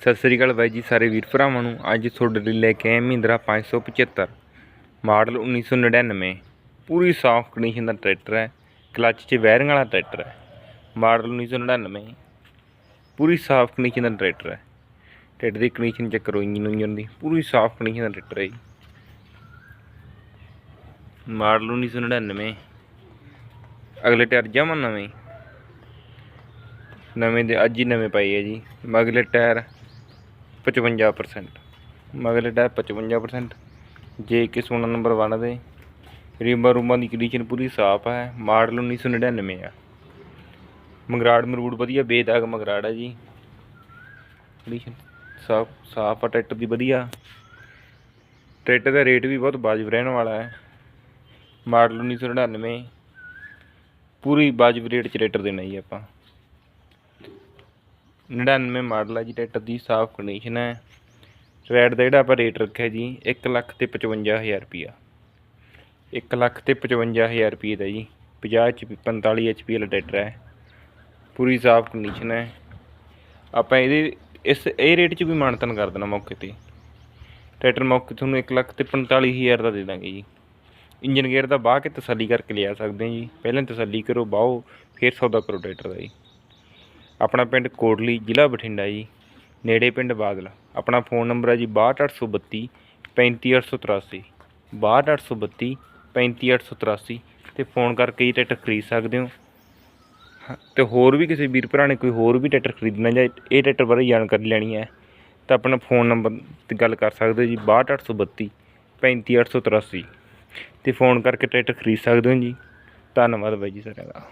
ਸਤਿ ਸ੍ਰੀ ਅਕਾਲ ਬਾਈ ਜੀ, ਸਾਰੇ ਵੀਰ ਭਰਾਵਾਂ ਨੂੰ। ਅੱਜ ਤੁਹਾਡੇ ਲਈ ਲੈ ਕੇ ਆਏ ਮਹਿੰਦਰਾ 575 ਮਾਡਲ 1999 ਪੂਰੀ ਸਾਫ਼ ਕੰਡੀਸ਼ਨ ਦਾ ਟਰੈਕਟਰ ਹੈ ਕਲੱਚ 'ਚ ਵਾਇਰਿੰਗ ਵਾਲਾ ਟਰੈਕਟਰ ਹੈ, ਮਾਡਲ 1999 ਪੂਰੀ ਸਾਫ਼ ਕੰਡੀਸ਼ਨ ਦਾ ਟਰੈਕਟਰ ਹੈ। ਟਰੈਕਟਰ ਦੀ ਕੰਡੀਸ਼ਨ ਚੈੱਕ ਕਰੋ ਇੰਜਨ ਇੰਜਨ ਦੀ, ਪੂਰੀ ਸਾਫ਼ ਕੰਡੀਸ਼ਨ ਦਾ ਟਰੈਕਟਰ ਹੈ ਜੀ। ਮਾਡਲ 1999 ਅਗਲੇ ਟਾਇਰ ਜਮਾ ਨਵੇਂ। ਨਵੇਂ ਦੇ ਅੱਜ ਹੀ ਨਵੇਂ ਪਾਈ ਹੈ ਜੀ। ਅਗਲੇ ਟਾਇਰ 55% ਮਗਲੇ ਟਾਇਰ 55% ਜੇ ਕਿ 16 ਨੰਬਰ ਬਣ ਦੇ ਰਿੰਬਾਂ ਰੂਮਾਂ ਦੀ ਕੰਡੀਸ਼ਨ ਪੂਰੀ ਸਾਫ਼ ਹੈ, ਮਾਡਲ 1999 ਆ। ਮਗਰਾੜ ਮਰੂੜ ਵਧੀਆ, ਬੇਦਾਗ ਮਗਰਾੜ ਹੈ ਜੀ। ਕੰਡੀਸ਼ਨ ਸਾਫ਼ ਸਾਫ਼ ਆ, ਟਰੈਕਟਰ ਦੀ ਵਧੀਆ। ਟਰੈਕਟਰ ਦਾ ਰੇਟ ਵੀ ਬਹੁਤ ਵਾਜਬ ਰਹਿਣ ਵਾਲਾ ਹੈ। ਮਾਡਲ 1999 ਪੂਰੀ ਵਾਜਬ ਰੇਟ 'ਚ ਟਰੈਕਟਰ ਦੇਣਾ ਜੀ ਆਪਾਂ। 99 ਮਾਡਲ ਹੈ ਜੀ, ਟਰੈਕਟਰ ਦੀ ਸਾਫ਼ ਕੰਡੀਸ਼ਨ ਹੈ ਰੈਡ ਦਾ ਜਿਹੜਾ ਆਪਾਂ ਰੇਟ ਰੱਖਿਆ ਜੀ 1 ਲੱਖ ਤੇ 55000 ਰੁਪਿਆ 1 ਲੱਖ ਤੇ 55000 ਰੁਪਏ ਦਾ ਜੀ 50 HP 45 HP ਵਾਲਾ ਟਰੈਕਟਰ ਹੈ ਪੂਰੀ ਸਾਫ਼ ਕੰਡੀਸ਼ਨ ਹੈ ਆਪਾਂ ਇਹਦੇ, ਇਸ, ਇਹ ਰੇਟ 'ਚ ਵੀ ਮਾਨਤਨ ਕਰ ਦੇਣਾ ਮੌਕੇ ਤੇ। ਟਰੈਕਟਰ ਮੌਕੇ ਤੁਹਾਨੂੰ 1 ਲੱਖ ਤੇ 45000 ਦਾ ਦੇ ਦਾਂਗੇ ਜੀ। ਇੰਜਨ ਗੇਅਰ ਦਾ ਬਾਹ ਕੇ ਤਸੱਲੀ ਕਰਕੇ ਲਿਆ ਸਕਦੇ ਹਾਂ ਜੀ। ਪਹਿਲਾਂ ਤਸੱਲੀ ਕਰੋ, ਬਾਹੋ, ਫਿਰ ਸੌਦਾ ਕਰੋ ਟਰੈਕਟਰ ਦਾ ਜੀ। ਆਪਣਾ ਪਿੰਡ ਕੋਟਲੀ ਜ਼ਿਲ੍ਹਾ ਬਠਿੰਡਾ ਜੀ ਨੇੜੇ ਪਿੰਡ ਬਾਦਲ। ਆਪਣਾ ਫੋਨ ਨੰਬਰ ਹੈ ਜੀ 62832 35883 62832 35883 ਤੇ ਫੋਨ ਕਰਕੇ ਹੀ ਟਰੈਕਟਰ ਖਰੀਦ ਸਕਦੇ ਹੋ। ਹਾਂ, ਤੇ ਹੋਰ ਵੀ ਕਿਸੇ ਵੀਰ ਭਰਾ ਨੇ ਕੋਈ ਹੋਰ ਵੀ ਟਰੈਕਟਰ ਖਰੀਦਣਾ ਜਾਂ ਇਹ ਟਰੈਕਟਰ ਬਾਰੇ ਜਾਣਕਾਰੀ ਲੈਣੀ ਹੈ ਤਾਂ ਆਪਣਾ ਫੋਨ ਨੰਬਰ ਤੇ ਗੱਲ ਕਰ ਸਕਦੇ ਹੋ ਜੀ 62832 35883 ਤੇ ਫੋਨ ਕਰਕੇ ਟਰੈਕਟਰ ਖਰੀਦ ਸਕਦੇ ਹੋ ਜੀ। ਧੰਨਵਾਦ ਬਾਈ ਜੀ ਸਾਰਿਆਂ ਦਾ।